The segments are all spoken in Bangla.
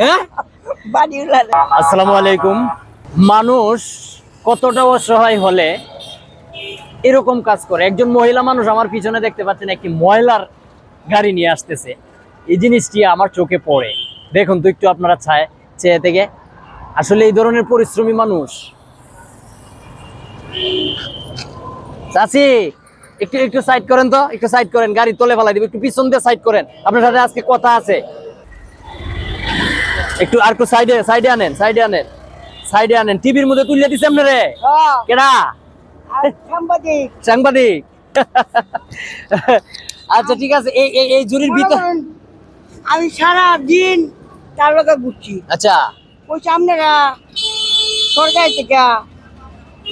হ্যাঁ? আসসালামু আলাইকুম। মানুষ কতটা অসহায় হলে এরকম কাজ করে। একজন মহিলা মানুষ আমার পিছনে দেখতে পাচ্ছেন একটি ময়লার গাড়ি নিয়ে আসতেছে। এই জিনিসটি আমার চোখে পড়ে। দেখুন তো একটু আপনারা ছায় চেয়ে থেকে। আসলে এই ধরনের পরিশ্রমী মানুষ। চাচি একটু একটু সাইড করেন তো। একটু সাইড করেন। গাড়ি তোলে ফেলাই দিবে। একটু পিছন দিয়ে সাইড করেন। আপনার সাথে আজকে কথা আছে। একটু আর একটু সাইডে সাইডে আনেন সাইডে আনেন। সাইডে আনেন। টিভির মধ্যে তুলে দিছে আপনারে? কেডা? সাংবাদিক। সাংবাদিক। আচ্ছা ঠিক আছে। এই এই এই জুরির ভিতর আমি সারা দিন তার লোকে ঘুরছি। আচ্ছা। ওই আপনারা সরকার থেকে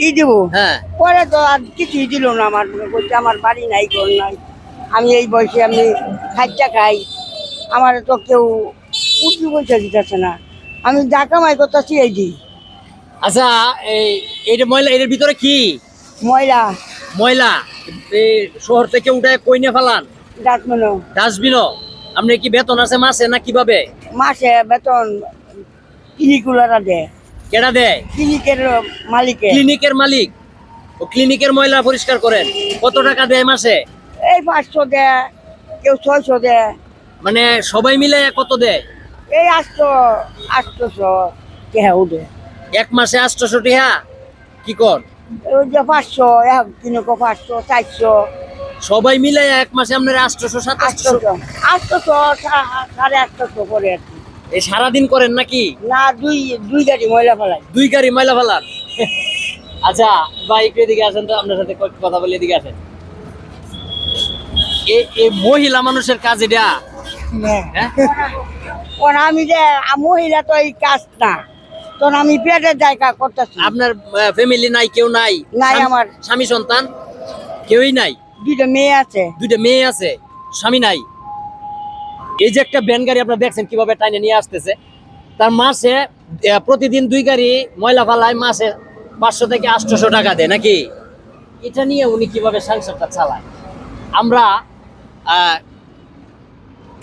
ই দিব। হ্যাঁ। পরে তো আর কিছুই দিল না আমার বলছে আমার বাড়ি নাই ঘর নাই। আমি এই বয়সে আমি খাইটা খাই। আমার তো কেউ উঠি পয়সা দিতেছে না। আমি যা কামাই করতেছি এই দিই। আচ্ছা এই এইটা ময়লা এর ভিতরে কি? ময়লা। ময়লা? এই শহর থেকে উঠায় কই নিয়ে ফেলান? ডাস্টবিনও। ডাস্টবিনও? আপনি কি বেতন আছে মাসে না কীভাবে? মাসে বেতন ক্লিনিকুলারা দেয়। কেডা দেয়? ক্লিনিকের মালিক ক্লিনিকের মালিক? ও ক্লিনিকের ময়লা পরিষ্কার করেন। কত টাকা দেয় মাসে? এই পাঁচশো দেয় কেউ ছয়শো দেয়। মানে সবাই মিলে কত দেয়? এই আটশো আটশোশো কেহা উঠে। এক মাসে আটশোশো টিহা? কি কর? ওই যে পাঁচশো এক কিনকো পাঁচশো চারশো। সবাই মিলে এক মাসে আপনার আটশোশো সাতাশশো? আটশোশো আটশোশো সাড়ে আটশোশো করে আর কি। এই সারাদিন করেন নাকি? না দুই দুই গাড়ি ময়লা ফেলাই। দুই গাড়ি ময়লা ফেলান? আচ্ছা বাইক এদিকে আসেন তো আপনার সাথে কথা বলে এদিকে আসেন। এ- এ মহিলা মানুষের কাজ এটা? হ্যাঁ? কারণ আমি যে মহিলা তো এই কাজ না। তখন আমি পেটের জায়গা করতেছি। আপনার ফ্যামিলি নাই কেউ নাই? নাই আমার। স্বামী সন্তান? কেউই নাই? দুইটা মেয়ে আছে। দুইটা মেয়ে আছে স্বামী নাই। এই যে একটা ভ্যান গাড়ি আপনারা দেখছেন কীভাবে টাইনে নিয়ে আসতেছে। তার মাসে প্রতিদিন দুই গাড়ি ময়লা ফালায় মাসে পাঁচশো থেকে আটশোশো টাকা দেয় নাকি? এটা নিয়ে উনি কীভাবে সংসারটা চালায়? আমরা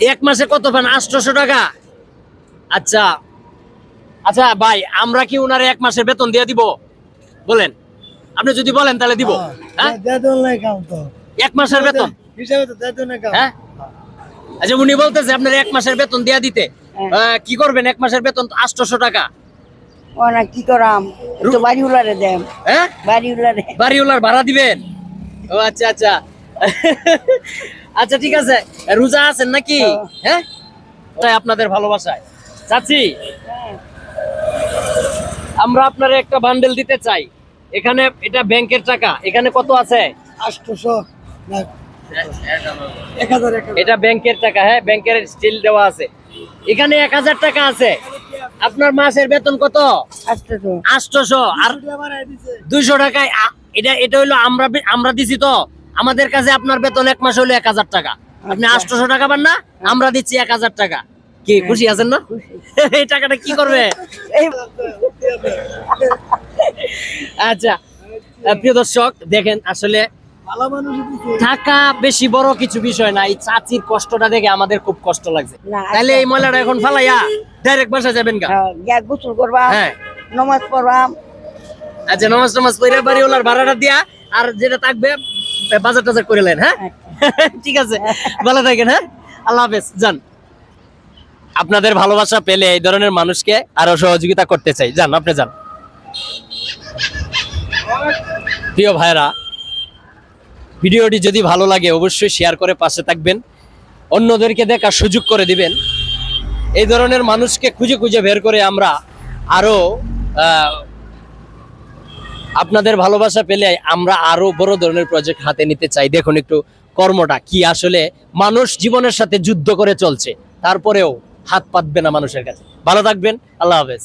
এক মাসে কত পান? আটশোশো টাকা। আচ্ছা। আচ্ছা ভাই আমরা কি উনার এক মাসের বেতন দিয়ে দিব? বলেন। আপনি যদি বলেন তাহলে দিব। হ্যাঁ এক মাসের বেতন? হ্যাঁ? আচ্ছা উনি বলতেছে আপনার এক মাসের বেতন দেয়া দিতে। হ্যাঁ। কি করবেন? এক মাসের বেতন আটশোশো টাকা। ও না কি করাম? তো বাড়ি উলারে দেম হ্যাঁ? বাড়ি উলারে ভাড়া দিবেন? ও আচ্ছা আচ্ছা। আচ্ছা ঠিক আছে। রোজা আছেন নাকি? হ্যাঁ। ওটাই আপনাদের ভালোবাসায়। চাচি আমরা আপনার একটা বান্ডেল দিতে চাই। এখানে এটা ব্যাংকের টাকা। এখানে কত আছে? এটা ব্যাংকের টাকা হ্যাঁ ব্যাংকের স্টিল দেওয়া আছে। এখানে এক হাজার টাকা আছে। আপনার মাসের বেতন কত? আটশোশো। আর দুইশো টাকায় এটা এটা হইল আমরা আমরা দিছি তো। আমাদের কাছে আপনার বেতন এক মাস হলো এক হাজার টাকা। আপনি আচ্ছা। আটশোশো টাকা পান না আমরা দিচ্ছি এক হাজার টাকা। কি খুশি আছেন না? এই টাকাটা কি করবে? আচ্ছা প্রিয় দর্শক দেখেন আসলে টাকা বেশি বড় কিছু বিষয় না এই চাচির কষ্টটা দেখে আমাদের খুব কষ্ট লাগছে। না, তাহলে এই ময়লাটা এখন ফালাইয়া ডাইরেক্ট বাসা যাবেন গা। গ্যাস গোসল করবা হ্যাঁ। নমাজ পড়বাম আচ্ছা নমাজ টমাজ পড়ে বাড়িওয়ালার ভাড়াটা দিয়া আর যেটা থাকবে বাজার টাজার করে নেন হ্যাঁ? ঠিক আছে। ভালো থাকেন হ্যাঁ? আল্লাহ হাফেজ যান। আপনাদের ভালোবাসা পেলে এই ধরনের মানুষকে আরও সহযোগিতা করতে চাই। যান আপনি যান। প্রিয় ভাইরা ভিডিওটি যদি ভালো লাগে অবশ্যই শেয়ার করে পাশে থাকবেন। অন্যদেরকে দেখার সুযোগ করে দিবেন। এই ধরনের মানুষকে খুঁজে খুঁজে বের করে আমরা আরও আহ, আপনাদের ভালোবাসা পেলে আমরা আরও বড় ধরনের প্রজেক্ট হাতে নিতে চাই। দেখুন একটু কর্মটা কি আসলে মানুষ জীবনের সাথে যুদ্ধ করে চলছে, তারপরেও হাত পাতবে না মানুষের কাছে। ভালো থাকবেন, আল্লাহ হাফেজ।